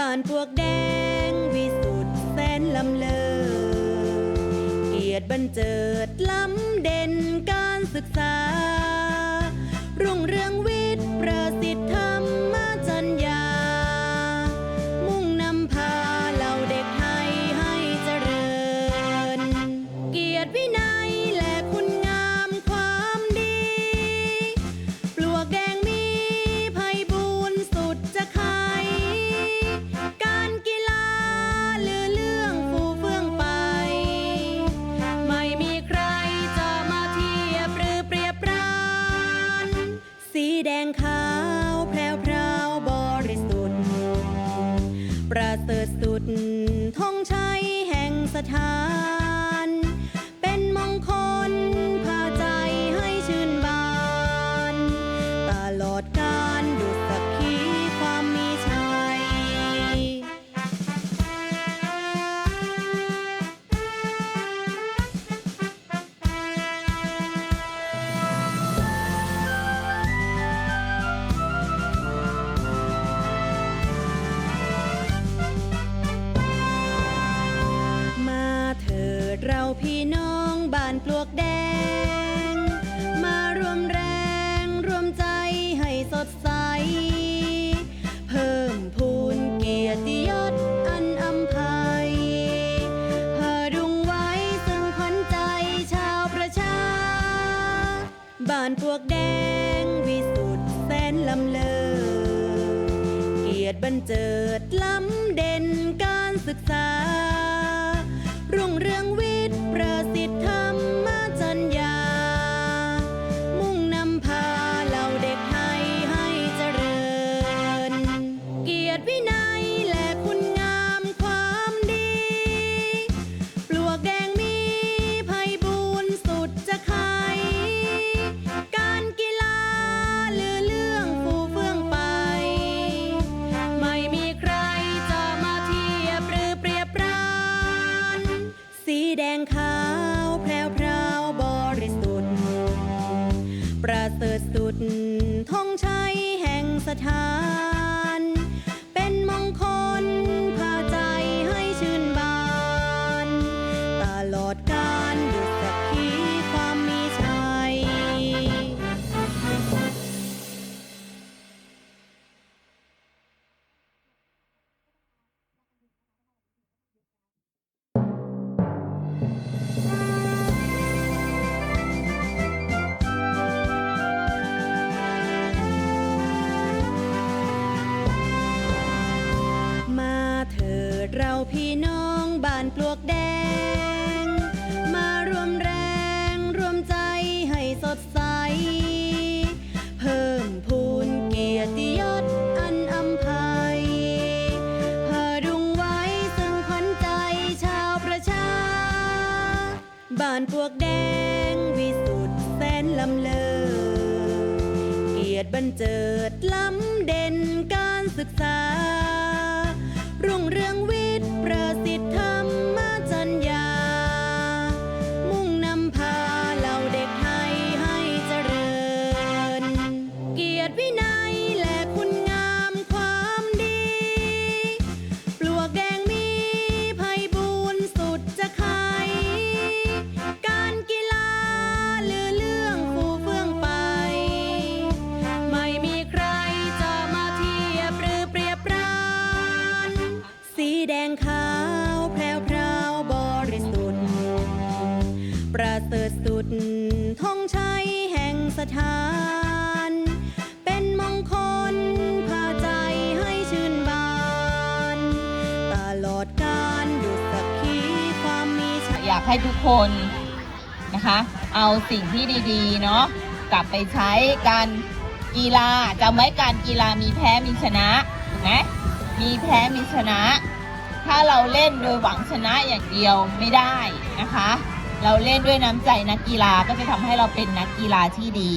บ้านพวกแดง วิสุทธ์แสนลำเลอ เกียรติบันเจิดล้ำเด่นการศึกษา รุ่งเรืองวิทย์ประสิทธา ประเสริฐสุดธงชัยแห่งสถานเป็น พวกแดงวิสุทธ์แสนลำเลอ เกียรติบันเจิดล้ำเด่นการศึกษา รุ่งเรืองวิทย์ประสิทธิ์ ถา น้องบ้านปลวกแดง มารวมแรงรวมใจให้สดใส เพิ่มพูนเกียรติยศอันอำไพพดุงไว้ซึ่งขวัญใจชาวประชา บ้านพวกแดงวิสุทธ์แสนลำเลอเกียรติบันเจิดล้ำเด่นการศึกษา รุ่งเรือง วินัยและคุณงามความดี ปลวกแดงมีไพบูลย์สุดจะใครการกีฬาลือเรื่องฟูเฟื่องไป ไม่มีใครจะมาเทียบหรือเปรียบปราน สีแดงขาวแพรวพราวบริสุทธิ์ ประเสริฐสุดธงชัยแห่งสถาน ให้ทุกคนนะคะ เอาสิ่งที่ดีๆเนาะกลับไปใช้การกีฬาจำไว้การกีฬามีแพ้มีชนะถูกไหมมีแพ้มีชนะ ถ้าเราเล่นโดยหวังชนะอย่างเดียวไม่ได้นะคะ เราเล่นด้วยน้ำใจนักกีฬาก็จะทำให้เราเป็นนักกีฬาที่ดี